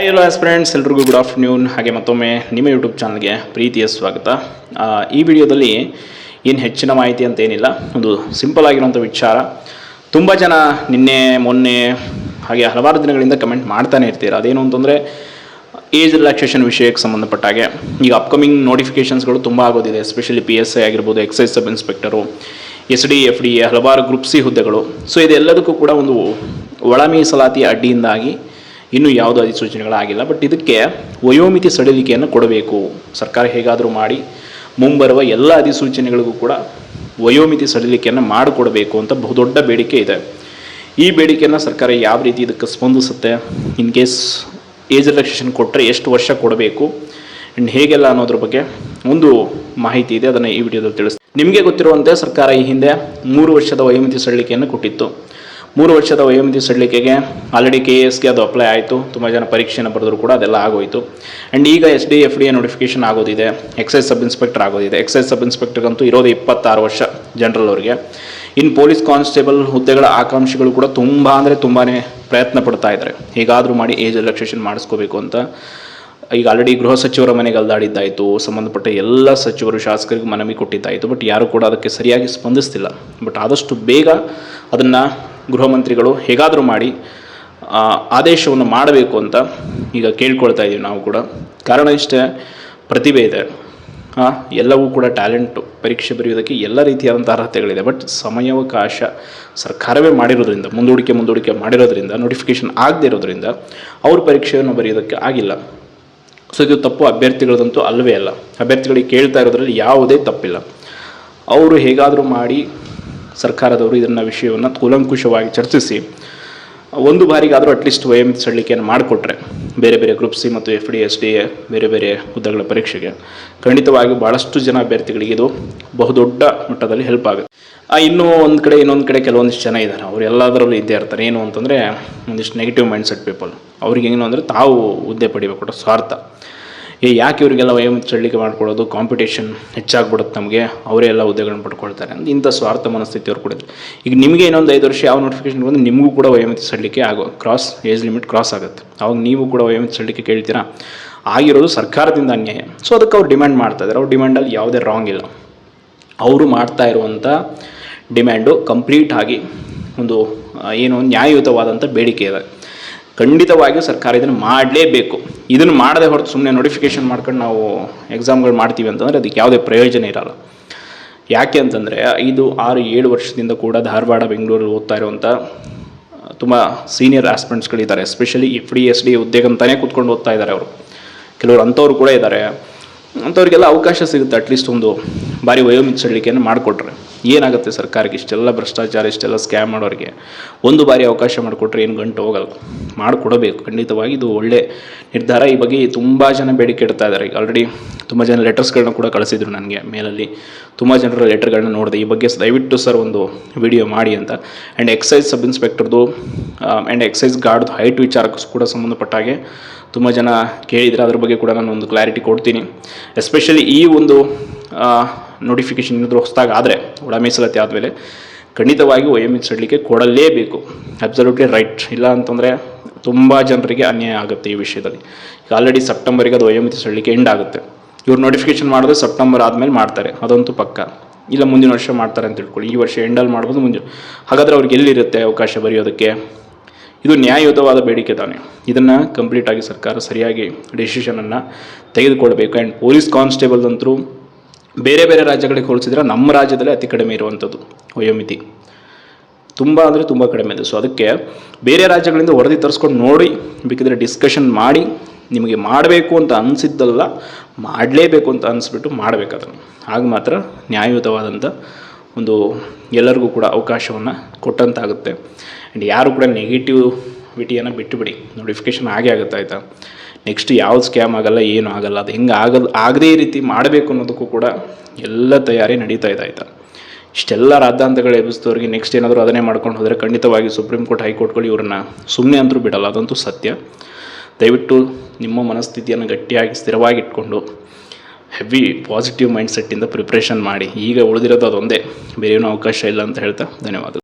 Hi hello friends ಎಲ್ರಿಗೂ good afternoon ಹಾಗೆ ಮತ್ತೊಮ್ಮೆ ನಿಮ್ಮ ಯೂಟ್ಯೂಬ್ ಚಾನಲ್ಗೆ ಪ್ರೀತಿಯ ಸ್ವಾಗತ. ಈ ವಿಡಿಯೋದಲ್ಲಿ ಏನು ಹೆಚ್ಚಿನ ಮಾಹಿತಿ ಅಂತ ಏನಿಲ್ಲ, ಒಂದು ಸಿಂಪಲ್ ಆಗಿರುವಂಥ ವಿಚಾರ. ತುಂಬ ಜನ ನಿನ್ನೆ, ಮೊನ್ನೆ, ಹಾಗೆ ಹಲವಾರು ದಿನಗಳಿಂದ ಕಮೆಂಟ್ ಮಾಡ್ತಾನೆ ಇರ್ತೀರ. ಅದೇನು ಅಂತಂದರೆ ಏಜ್ ರಿಲ್ಯಾಕ್ಸೇಷನ್ ವಿಷಯಕ್ಕೆ ಸಂಬಂಧಪಟ್ಟ ಹಾಗೆ. ಈಗ ಅಪ್ಕಮಿಂಗ್ ನೋಟಿಫಿಕೇಷನ್ಸ್ಗಳು ತುಂಬ ಆಗೋದಿದೆ. ಎಸ್ಪೆಷಲಿ ಪಿ ಎಸ್ ಐ ಆಗಿರ್ಬೋದು excise sub inspector S D F D ಹಲವಾರು ಗ್ರೂಪ್ ಸಿ ಹುದ್ದೆಗಳು. ಸೊ ಇದೆಲ್ಲದಕ್ಕೂ ಕೂಡ ಒಂದು ಒಳ ಮೀಸಲಾತಿ ಅಡ್ಡಿಯಿಂದಾಗಿ ಇನ್ನೂ ಯಾವುದೂ ಅಧಿಸೂಚನೆಗಳಾಗಿಲ್ಲ. ಬಟ್ ಇದಕ್ಕೆ ವಯೋಮಿತಿ ಸಡಿಲಿಕೆಯನ್ನು ಕೊಡಬೇಕು. ಸರ್ಕಾರ ಹೇಗಾದರೂ ಮಾಡಿ, ಮುಂಬರುವ ಎಲ್ಲ ಅಧಿಸೂಚನೆಗಳಿಗೂ ಕೂಡ ವಯೋಮಿತಿ ಸಡಿಲಿಕೆಯನ್ನು ಮಾಡಿಕೊಡಬೇಕು ಅಂತ ಬಹುದೊಡ್ಡ ಬೇಡಿಕೆ ಇದೆ. ಈ ಬೇಡಿಕೆಯನ್ನು ಸರ್ಕಾರ ಯಾವ ರೀತಿ ಇದಕ್ಕೆ ಸ್ಪಂದಿಸುತ್ತೆ? ಇನ್ ಕೇಸ್ ಏಜ್ ರಿಲ್ಯಾಕ್ಸೇಷನ್ ಕೊಟ್ಟರೆ ಎಷ್ಟು ವರ್ಷ ಕೊಡಬೇಕು? ಆ್ಯಂಡ್ ಹೇಗೆಲ್ಲ ಅನ್ನೋದ್ರ ಬಗ್ಗೆ ಒಂದು ಮಾಹಿತಿ ಇದೆ, ಅದನ್ನು ಈ ವಿಡಿಯೋದಲ್ಲಿ ತಿಳಿಸ್ತೀನಿ. ನಿಮಗೆ ಗೊತ್ತಿರುವಂತೆ ಸರ್ಕಾರ ಈ ಹಿಂದೆ ಮೂರು ವರ್ಷದ ವಯೋಮಿತಿ ಸಡಿಲಿಕೆಯನ್ನು ಕೊಟ್ಟಿತ್ತು. ಮೂರು ವರ್ಷದ ವಯೋಮಿತಿ ಸಡಿಲಿಕೆಗೆ ಆಲ್ರೆಡಿ ಕೆ ಎಸ್ಗೆ ಅದು ಅಪ್ಲೈ ಆಯಿತು. ತುಂಬ ಜನ ಪರೀಕ್ಷೆಯನ್ನು ಬರೆದ್ರು ಕೂಡ ಅದೆಲ್ಲ ಆಗೋಯಿತು. ಆ್ಯಂಡ್ ಈಗ S D F D A notification ಆಗೋದಿದೆ. Excise sub inspector ಆಗೋದಿದೆ. ಎಕ್ಸೈಸ್ ಸಬ್ ಇನ್ಸ್ಪೆಕ್ಟರ್ಗಂತೂ ಇರೋದು ಇಪ್ಪತ್ತಾರು ವರ್ಷ ಜನರಲ್ ಅವರಿಗೆ. ಇನ್ನು ಪೊಲೀಸ್ ಕಾನ್ಸ್ಟೇಬಲ್ ಹುದ್ದೆಗಳ ಆಕಾಂಕ್ಷಿಗಳು ಕೂಡ ತುಂಬ ಅಂದರೆ ತುಂಬಾ ಪ್ರಯತ್ನ ಪಡ್ತಾ ಇದ್ದಾರೆ. ಹೇಗಾದರೂ ಮಾಡಿ ಏಜ್ ರಿಲ್ಯಾಕ್ಸೇಷನ್ ಮಾಡಿಸ್ಕೋಬೇಕು ಅಂತ. ಈಗ ಆಲ್ರೆಡಿ ಗೃಹ ಸಚಿವರ ಮನೆಗೆ ಅಲ್ದಾಡಿದ್ದಾಯಿತು. ಸಂಬಂಧಪಟ್ಟ ಎಲ್ಲ ಸಚಿವರು ಶಾಸಕರಿಗೆ ಮನವಿ ಕೊಟ್ಟಿದ್ದಾಯಿತು. ಬಟ್ ಯಾರು ಕೂಡ ಅದಕ್ಕೆ ಸರಿಯಾಗಿ ಸ್ಪಂದಿಸ್ತಿಲ್ಲ. ಬಟ್ ಆದಷ್ಟು ಬೇಗ ಅದನ್ನು ಗೃಹ ಮಂತ್ರಿಗಳು ಹೇಗಾದರೂ ಮಾಡಿ ಆದೇಶವನ್ನು ಮಾಡಬೇಕು ಅಂತ ಈಗ ಕೇಳ್ಕೊಳ್ತಾ ಇದ್ದೀವಿ ನಾವು ಕೂಡ. ಕಾರಣ ಇಷ್ಟೇ, ಪ್ರತಿಭೆ ಇದೆ. ಹಾಂ ಎಲ್ಲವೂ ಕೂಡ ಟ್ಯಾಲೆಂಟು. ಪರೀಕ್ಷೆ ಬರೆಯೋದಕ್ಕೆ ಎಲ್ಲ ರೀತಿಯಾದಂಥ ಅರ್ಹತೆಗಳಿದೆ. ಬಟ್ ಸಮಯಾವಕಾಶ ಸರ್ಕಾರವೇ ಮಾಡಿರೋದ್ರಿಂದ, ಮುಂದೂಡಿಕೆ ಮುಂದೂಡಿಕೆ ಮಾಡಿರೋದ್ರಿಂದ ನೋಟಿಫಿಕೇಷನ್ ಆಗದೇ ಇರೋದ್ರಿಂದ ಅವ್ರ ಪರೀಕ್ಷೆಯನ್ನು ಬರೆಯೋದಕ್ಕೆ ಆಗಿಲ್ಲ. ಸೊ ಇದು ತಪ್ಪು ಅಭ್ಯರ್ಥಿಗಳದಂತೂ ಅಲ್ಲವೇ ಅಲ್ಲ. ಅಭ್ಯರ್ಥಿಗಳಿಗೆ ಕೇಳ್ತಾ ಇರೋದ್ರಲ್ಲಿ ಯಾವುದೇ ತಪ್ಪಿಲ್ಲ. ಅವರು ಹೇಗಾದರೂ ಮಾಡಿ ಸರ್ಕಾರದವರು ಇದನ್ನು ವಿಷಯವನ್ನು ಕೂಲಂಕುಷವಾಗಿ ಚರ್ಚಿಸಿ, ಒಂದು ಬಾರಿಗಾದರೂ ಅಟ್ಲೀಸ್ಟ್ ವಯಂ ಸಡಿಲಿಕೆಯನ್ನು ಮಾಡಿಕೊಟ್ರೆ, ಬೇರೆ ಬೇರೆ ಗ್ರೂಪ್ ಸಿ ಮತ್ತು F D S D A ಬೇರೆ ಬೇರೆ ಹುದ್ದೆಗಳ ಪರೀಕ್ಷೆಗೆ. ಖಂಡಿತವಾಗಿ ಭಾಳಷ್ಟು ಜನ ಅಭ್ಯರ್ಥಿಗಳಿಗೆ ಇದು ಬಹುದೊಡ್ಡ ಮಟ್ಟದಲ್ಲಿ ಹೆಲ್ಪ್ ಆಗುತ್ತೆ. ಇನ್ನೂ ಒಂದು ಕಡೆ, ಇನ್ನೊಂದು ಕಡೆ ಕೆಲವೊಂದಿಷ್ಟು ಜನ ಇದ್ದಾರೆ. ಅವ್ರು ಎಲ್ಲದರಲ್ಲೂ ಇದ್ದೇ ಇರ್ತಾರೆ. ಏನು ಅಂತಂದರೆ ಒಂದಿಷ್ಟು ನೆಗೆಟಿವ್ ಮೈಂಡ್ಸೆಟ್ ಪೀಪಲ್ ಅವ್ರಿಗೆ ಏನು ಅಂದರೆ ತಾವು ಹುದ್ದೆ ಪಡಿಬೇಕು ಸ್ವಾರ್ಥ. ಏ, ಯಾಕೆ ಇವರಿಗೆಲ್ಲ ವಯೋಮಿತಿ ಸಡಿಲಿಕೆ ಮಾಡ್ಕೊಳ್ಳೋದು? ಕಾಂಪಿಟೇಷನ್ ಹೆಚ್ಚಾಗ್ಬಿಡುತ್ತೆ ನಮಗೆ. ಅವರೇ ಎಲ್ಲ ಹುದ್ದೆಗಳನ್ನ ಪಡ್ಕೊಳ್ತಾರೆ ಅಂತ ಇಂಥ ಸ್ವಾರ್ಥ ಮನಸ್ಥಿತಿಯವ್ರು ಕೂಡ ಕೊಡಿದ್ರು ಈಗ ನಿಮಗೆ ಇನ್ನೊಂದು ಐದು ವರ್ಷ ಯಾವ ನೋಟಿಫಿಕೇಶನ್ ಬಂದು ನಿಮಗೂ ಕೂಡ ವಯೋಮಿತಿ ಸಡಿಲಿಕೆ ಆಗೋ ಕ್ರಾಸ್ ಏಜ್ ಲಿಮಿಟ್ ಕ್ರಾಸ್ ಆಗುತ್ತೆ. ಅವಾಗ ನೀವು ಕೂಡ ವಯೋಮಿತಿ ಸಡಿಲಿಕೆ ಕೇಳ್ತೀರಾ? ಆಗಿರೋದು ಸರ್ಕಾರದಿಂದ ಅನ್ಯಾಯ. ಸೊ ಅದಕ್ಕೆ ಅವ್ರು ಡಿಮ್ಯಾಂಡ್ ಮಾಡ್ತಾ ಇದ್ದಾರೆ ಅವ್ರ ಡಿಮ್ಯಾಂಡಲ್ಲಿ ಯಾವುದೇ ರಾಂಗ್ ಇಲ್ಲ. ಅವರು ಮಾಡ್ತಾ ಇರುವಂಥ ಡಿಮ್ಯಾಂಡು ಕಂಪ್ಲೀಟ್ ಆಗಿ ಒಂದು ಏನು ನ್ಯಾಯಯುತವಾದಂಥ ಬೇಡಿಕೆ ಇದೆ. ಖಂಡಿತವಾಗಿಯೂ ಸರ್ಕಾರ ಇದನ್ನು ಮಾಡಲೇಬೇಕು. ಇದನ್ನು ಮಾಡದೆ ಹೊರತು ಸುಮ್ಮನೆ ನೋಟಿಫಿಕೇಶನ್ ಮಾಡ್ಕೊಂಡು ನಾವು ಎಕ್ಸಾಮ್ಗಳು ಮಾಡ್ತೀವಿ ಅಂತಂದರೆ ಅದಕ್ಕೆ ಯಾವುದೇ ಪ್ರಯೋಜನ ಇರಲ್ಲ. ಯಾಕೆ ಅಂತಂದರೆ ಐದು ಆರು, ಏಳು ವರ್ಷದಿಂದ ಕೂಡ ಧಾರವಾಡ, ಬೆಂಗಳೂರಲ್ಲಿ ಓದ್ತಾ ಇರುವಂಥ ತುಂಬ senior ಆಸ್ಪಿರೆಂಟ್ಸ್ಗಳಿದ್ದಾರೆ especially F D S D ಹುದ್ದೆಗಂತಾನೆ ಕೂತ್ಕೊಂಡು ಓದ್ತಾ ಇದ್ದಾರೆ ಅವರು. ಕೆಲವರು ಅಂಥವ್ರು ಕೂಡ ಇದ್ದಾರೆ. ಅಂಥವ್ರಿಗೆಲ್ಲ ಅವಕಾಶ ಸಿಗುತ್ತೆ ಅಟ್ಲೀಸ್ಟ್ ಒಂದು ಬಾರಿ ವಯೋಮಿಚ್ಚಳಿಕೆಯನ್ನು ಮಾಡಿಕೊಟ್ರೆ ಏನಾಗುತ್ತೆ ಸರ್ಕಾರಕ್ಕೆ ಇಷ್ಟೆಲ್ಲ ಭ್ರಷ್ಟಾಚಾರ, ಇಷ್ಟೆಲ್ಲ ಸ್ಕ್ಯಾಮ್ ಮಾಡೋರಿಗೆ? ಒಂದು ಬಾರಿ ಅವಕಾಶ ಮಾಡಿಕೊಟ್ರೆ ಏನು ಗಂಟು ಹೋಗಲ್ಲ. ಮಾಡಿಕೊಡಬೇಕು. ಖಂಡಿತವಾಗಿ ಇದು ಒಳ್ಳೆ ನಿರ್ಧಾರ. ಈ ಬಗ್ಗೆ ತುಂಬ ಜನ ಬೇಡಿಕೆ ಇಡ್ತಾ ಇದ್ದಾರೆ. ಈಗ ಆಲ್ರೆಡಿ ತುಂಬ ಜನ ಲೆಟರ್ಸ್ಗಳನ್ನ ಕೂಡ ಕಳಿಸಿದ್ರು ನನಗೆ ಮೇಲಲ್ಲಿ. ತುಂಬ ಜನರ ಲೆಟರ್ಗಳನ್ನ ನೋಡಿದೆ. ಈ ಬಗ್ಗೆ ದಯವಿಟ್ಟು ಸರ್ ಒಂದು ವಿಡಿಯೋ ಮಾಡಿ ಅಂತ. ಆ್ಯಂಡ್ ಎಕ್ಸೈಸ್ ಸಬ್ ಇನ್ಸ್ಪೆಕ್ಟರ್ದು ಆ್ಯಂಡ್ ಎಕ್ಸೈಸ್ ಗಾರ್ಡ್ದು ಹೈಟ್ ವಿಚಾರಕ್ಕೂ ಕೂಡ ಸಂಬಂಧಪಟ್ಟ ಹಾಗೆ ತುಂಬ ಜನ ಕೇಳಿದರೆ ಅದ್ರ ಬಗ್ಗೆ ಕೂಡ ನಾನು ಒಂದು ಕ್ಲಾರಿಟಿ ಕೊಡ್ತೀನಿ. ಎಸ್ಪೆಷಲಿ ಈ ಒಂದು ನೋಟಿಫಿಕೇಷನ್ ಏನಾದರೂ ಹೊಸದಾಗಿ ಆದರೆ ಒಳ ಮೀಸಲಾತಿ ಆದಮೇಲೆ ಖಂಡಿತವಾಗಿ ವಯೋಮಿತಿ ಸಡಿಲಿಕೆ ಕೊಡಲೇಬೇಕು. ಅಬ್ಸಲ್ಯೂಟ್ಲಿ ರೈಟ್ ಇಲ್ಲ ಅಂತಂದರೆ ತುಂಬ ಜನರಿಗೆ ಅನ್ಯಾಯ ಆಗುತ್ತೆ ಈ ವಿಷಯದಲ್ಲಿ. ಈಗ ಆಲ್ರೆಡಿ ಸೆಪ್ಟೆಂಬರಿಗೆ ಅದು ವಯೋಮಿತಿ ಸಡಿಲಿಕೆ ಎಂಡ್ ಆಗುತ್ತೆ. ಇವ್ರು ನೋಟಿಫಿಕೇಶನ್ ಮಾಡಿದ್ರೆ ಸೆಪ್ಟೆಂಬರ್ ಆದಮೇಲೆ ಮಾಡ್ತಾರೆ. ಅದಂತೂ ಪಕ್ಕ. ಇಲ್ಲ ಮುಂದಿನ ವರ್ಷ ಮಾಡ್ತಾರೆ ಅಂತ ತಿಳ್ಕೊಳ್ಳಿ. ಈ ವರ್ಷ ಎಂಡಲ್ಲಿ ಮಾಡ್ಬೋದು, ಮುಂದಿನ ಹಾಗಾದರೆ ಅವ್ರಿಗೆ ಎಲ್ಲಿರುತ್ತೆ ಅವಕಾಶ ಬರೆಯೋದಕ್ಕೆ? ಇದು ನ್ಯಾಯಯುತವಾದ ಬೇಡಿಕೆ ತಾನೆ. ಇದನ್ನು ಕಂಪ್ಲೀಟಾಗಿ ಸರ್ಕಾರ ಸರಿಯಾಗಿ ಡಿಸಿಷನನ್ನು ತೆಗೆದುಕೊಳ್ಬೇಕು ಆ್ಯಂಡ್ ಪೊಲೀಸ್ ಕಾನ್ಸ್ಟೇಬಲ್ದಂತರೂ ಬೇರೆ ಬೇರೆ ರಾಜ್ಯಗಳಿಗೆ ಹೋಲಿಸಿದ್ರೆ ನಮ್ಮ ರಾಜ್ಯದಲ್ಲೇ ಅತಿ ಕಡಿಮೆ ಇರುವಂಥದ್ದು ವಯೋಮಿತಿ. ತುಂಬ ಅಂದರೆ ತುಂಬ ಕಡಿಮೆ ಇದೆ. ಸೊ ಅದಕ್ಕೆ ಬೇರೆ ರಾಜ್ಯಗಳಿಂದ ವರದಿ ತರಿಸ್ಕೊಂಡು ನೋಡಿ, ಬೇಕಿದ್ರೆ ಡಿಸ್ಕಷನ್ ಮಾಡಿ, ನಿಮಗೆ ಮಾಡಬೇಕು ಅಂತ ಅನಿಸಿದ್ದಲ್ಲ ಮಾಡಲೇಬೇಕು ಅಂತ ಅನಿಸ್ಬಿಟ್ಟು ಮಾಡಬೇಕು ಅದನ್ನು ಆಗ ಮಾತ್ರ ನ್ಯಾಯಯುತವಾದಂಥ ಒಂದು ಎಲ್ಲರಿಗೂ ಕೂಡ ಅವಕಾಶವನ್ನು ಕೊಟ್ಟಂತಾಗುತ್ತೆ. ಆ್ಯಂಡ್ ಯಾರು ಕೂಡ ನೆಗೆಟಿವ್ ವಿಟಿಯನ್ನು ಬಿಟ್ಟುಬಿಡಿ ನೋಟಿಫಿಕೇಷನ್ ಆಗೇ ಆಗುತ್ತೆ, ಆಯಿತಾ? ನೆಕ್ಸ್ಟ್ ಯಾವ ಸ್ಕ್ಯಾಮ್ ಆಗಲ್ಲ, ಏನು ಆಗಲ್ಲ, ಅದು ಹೆಂಗೆ ಆಗಲ್ಲ ಆಗದೇ ರೀತಿ ಮಾಡಬೇಕು ಅನ್ನೋದಕ್ಕೂ ಕೂಡ ಎಲ್ಲ ತಯಾರಿ ನಡೀತಾ ಇದೆ ಆಯಿತಾ? ಇಷ್ಟೆಲ್ಲ ರಾದ್ದಾಂತಗಳು ಎಬ್ಬಿಸಿದವ್ರಿಗೆ ನೆಕ್ಸ್ಟ್ ಏನಾದರೂ ಅದನ್ನೇ ಮಾಡ್ಕೊಂಡು ಹೋದರೆ ಖಂಡಿತವಾಗಿ ಸುಪ್ರೀಂ ಕೋರ್ಟ್ ಹೈಕೋರ್ಟ್ಗಳು ಇವ್ರನ್ನ ಸುಮ್ಮನೆ ಅಂತರೂ ಬಿಡಲ್ಲ, ಅದಂತೂ ಸತ್ಯ. ದಯವಿಟ್ಟು ನಿಮ್ಮ ಮನಸ್ಥಿತಿಯನ್ನು ಗಟ್ಟಿಯಾಗಿ ಸ್ಥಿರವಾಗಿಟ್ಕೊಂಡು ಹೆವಿ ಪಾಸಿಟಿವ್ ಮೈಂಡ್ಸೆಟ್ಟಿಂದ ಪ್ರಿಪ್ರೇಷನ್ ಮಾಡಿ. ಈಗ ಉಳಿದಿರೋದು ಅದೊಂದೇ ಬೇರೆ ಅವಕಾಶ ಇಲ್ಲ ಅಂತ ಹೇಳ್ತಾ ಧನ್ಯವಾದ